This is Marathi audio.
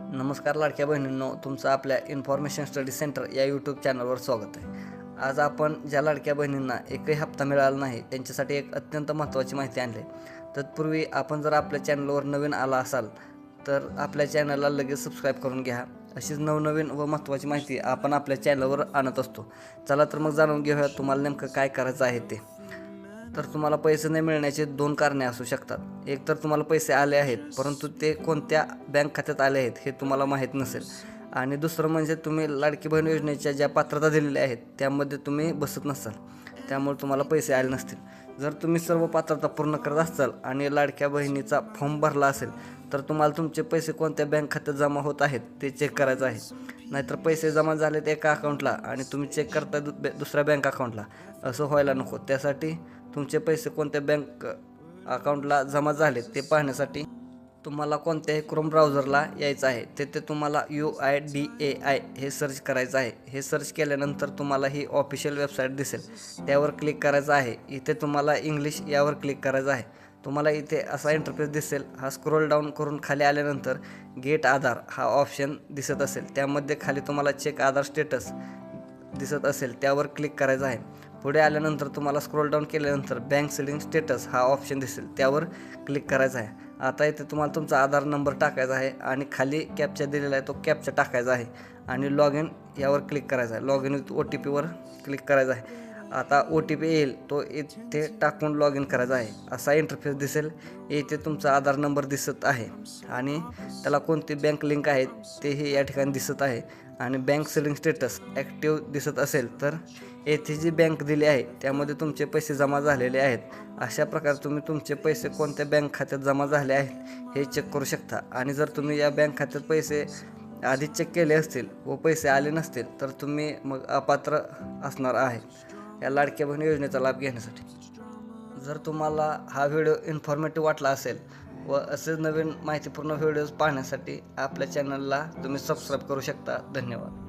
नमस्कार लाडक्या बहिणींनो तुमचं आपल्या इन्फॉर्मेशन स्टडी सेंटर या यूट्यूब चॅनलवर स्वागत आहे. आज आपण ज्या लाडक्या बहिणींना एकही हप्ता मिळाला नाही त्यांच्यासाठी एक अत्यंत महत्त्वाची माहिती आणली. आहे. तत्पूर्वी आपण जर आपल्या चॅनलवर नवीन आला असाल तर आपल्या चॅनलला लगेच सबस्क्राईब करून घ्या. अशीच नवनवीन व महत्त्वाची माहिती आपण आपल्या चॅनलवर आणत असतो. चला तर मग जाणून घेऊया तुम्हाला नेमकं काय करायचं आहे ते. तर तुम्हाला पैसे न मिळण्याचे दोन कारणे असू शकतात. एक तर तुम्हाला पैसे आले आहेत परंतु ते कोणत्या बँक खात्यात आले आहेत हे तुम्हाला माहीत नसेल. आणि दुसरं म्हणजे तुम्ही लाडकी बहीण योजनेच्या ज्या पात्रता दिलेल्या आहेत त्यामध्ये तुम्ही बसत नसाल. त्यामुळे तुम्हाला पैसे आले नसतील. जर तुम्ही सर्व पात्रता पूर्ण करत असाल आणि लाडक्या बहिणीचा फॉर्म भरला असेल तर तुम्हाला तुमचे पैसे कोणत्या बँक खात्यात जमा होत आहेत ते चेक करायचं आहे. नाहीतर पैसे जमा झालेत एका अकाउंटला आणि तुम्ही चेक करताय दु बे- दुसऱ्या बँक अकाउंटला असं व्हायला नको. त्यासाठी तुमचे पैसे कोणत्या बँक अकाउंटला जमा झालेत ते पाहण्यासाठी तुम्हाला कोणत्याही क्रोम ब्राउझरला यायचं आहे. तेथे तुम्हाला U I D A I हे सर्च करायचं आहे. हे सर्च केल्यानंतर तुम्हाला ही ऑफिशियल वेबसाईट दिसेल. त्यावर क्लिक करायचं आहे. इथे तुम्हाला इंग्लिश यावर क्लिक करायचं आहे. तुम्हाला इथे असा इंटरफेस दिसेल. हा स्क्रोल डाऊन करून खाली आल्यानंतर गेट आधार हा ऑप्शन दिसत असेल. त्यामध्ये खाली तुम्हाला चेक आधार स्टेटस दिसत असेल त्यावर क्लिक करायचं आहे. पुढे आल्यानंतर तुम्हाला स्क्रोल डाऊन केल्यानंतर बँक सेलिंग स्टेटस हा ऑप्शन दिसेल त्यावर क्लिक करायचा आहे. आता इथे तुम्हाला तुमचा आधार नंबर टाकायचा आहे आणि खाली कॅपचा दिलेला आहे तो कॅपचा टाकायचा आहे. आणि लॉग इन यावर क्लिक करायचा आहे. Log in with O T पीवर क्लिक करायचा आहे. आता ओ टी पी येईल तो इथे टाकून लॉग इन करायचा आहे. असा इंटरफेस दिसेल. इथे तुमचा आधार नंबर दिसत आहे. आणि त्याला कोणती बँक लिंक आहे तेही या ठिकाणी दिसत आहे. आणि बँक सेलिंग स्टेटस ॲक्टिव्ह दिसत असेल तर येथे जी बँक दिली आहे त्यामध्ये तुमचे पैसे जमा झालेले आहेत. अशा प्रकारे तुम्ही तुमचे पैसे कोणत्या बँक खात्यात जमा झाले आहेत हे चेक करू शकता. आणि जर तुम्ही या बँक खात्यात पैसे आधी चेक केले असतील व पैसे आले नसतील तर तुम्ही मग अपात्र असणार आहे. या लाडक्या बहीण योजनेचा लाभ घेण्यासाठी. जर तुम्हाला हा व्हिडिओ इन्फॉर्मेटिव्ह वाटला असेल व असेच नवीन माहितीपूर्ण व्हिडिओज पाहण्यासाठी आपल्या चॅनलला तुम्ही सबस्क्राईब करू शकता. धन्यवाद.